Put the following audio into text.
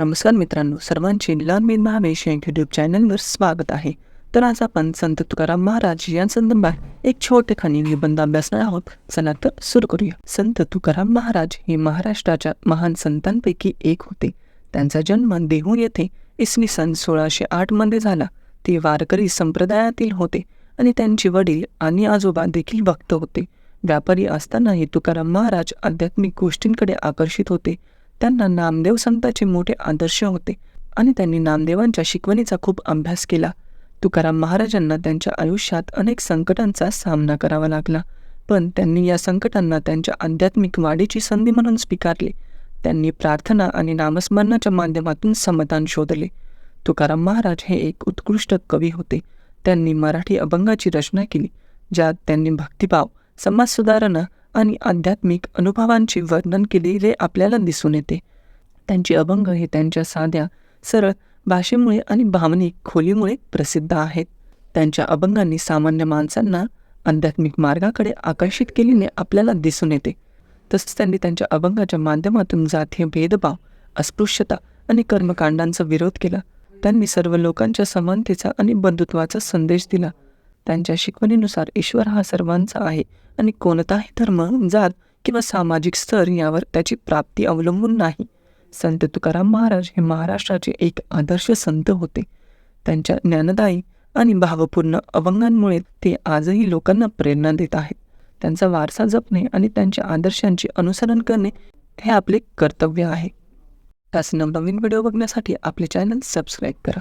नमस्कार मित्रांनो सर्वांचे लर्न विथ महावेश या यूट्यूब चॅनलवर स्वागत आहे. तर आज आपण संत तुकाराम महाराज या संदर्भात एक छोटे खाणी निबंध अभ्यासणार आहोत. चला तर सुरू करूया. संत तुकाराम महाराज हे महाराष्ट्राच्या महान संतांपैकी एक होते. त्यांचा जन्म देहू येथे इसवी सन सोळाशे आठमध्ये झाला. ते वारकरी संप्रदायातील होते आणि त्यांचे वडील आणि आजोबा देखील भक्त होते. व्यापारी असतानाही तुकाराम महाराज आध्यात्मिक गोष्टींकडे आकर्षित होते. त्यांना नामदेव संतांचे मोठे आदर्श होते आणि त्यांनी नामदेवांच्या शिकवणीचा खूप अभ्यास केला. तुकाराम महाराजांना त्यांच्या आयुष्यात अनेक संकटांचा सामना करावा लागला पण त्यांनी या संकटांना त्यांच्या आध्यात्मिक वाढीची संधी म्हणून स्वीकारले. त्यांनी प्रार्थना आणि नामस्मरणाच्या माध्यमातून समाधान शोधले. तुकाराम महाराज हे एक उत्कृष्ट कवी होते. त्यांनी मराठी अभंगाची रचना केली ज्यात त्यांनी भक्तिभाव समाजसुधारणा आणि आध्यात्मिक अनुभवांचे वर्णन केलेले आपल्याला दिसून येते. त्यांचे अभंग हे त्यांच्या साध्या सरळ भाषेमुळे आणि भावनिक खोलीमुळे प्रसिद्ध आहेत. त्यांच्या अभंगांनी सामान्य माणसांना आध्यात्मिक मार्गाकडे आकर्षित केल्याने आपल्याला दिसून येते. तसंच त्यांनी त्यांच्या अभंगाच्या माध्यमातून जातीय भेदभाव अस्पृश्यता आणि कर्मकांडांचा विरोध केला. त्यांनी सर्व लोकांच्या समानतेचा आणि बंधुत्वाचा संदेश दिला. त्यांच्या शिकवणीनुसार ईश्वर हा सर्वांचा आहे आणि कोणताही धर्म जात किंवा सामाजिक स्तर यावर त्याची प्राप्ती अवलंबून नाही. संत तुकाराम महाराज हे महाराष्ट्राचे एक आदर्श संत होते. त्यांच्या ज्ञानदायी आणि भावपूर्ण अभंगांमुळे ते आजही लोकांना प्रेरणा देत आहेत. त्यांचा वारसा जपणे आणि त्यांच्या आदर्शांचे अनुसरण करणे हे आपले कर्तव्य आहे. त्याच नवनवीन व्हिडिओ बघण्यासाठी आपले चॅनल सबस्क्राईब करा.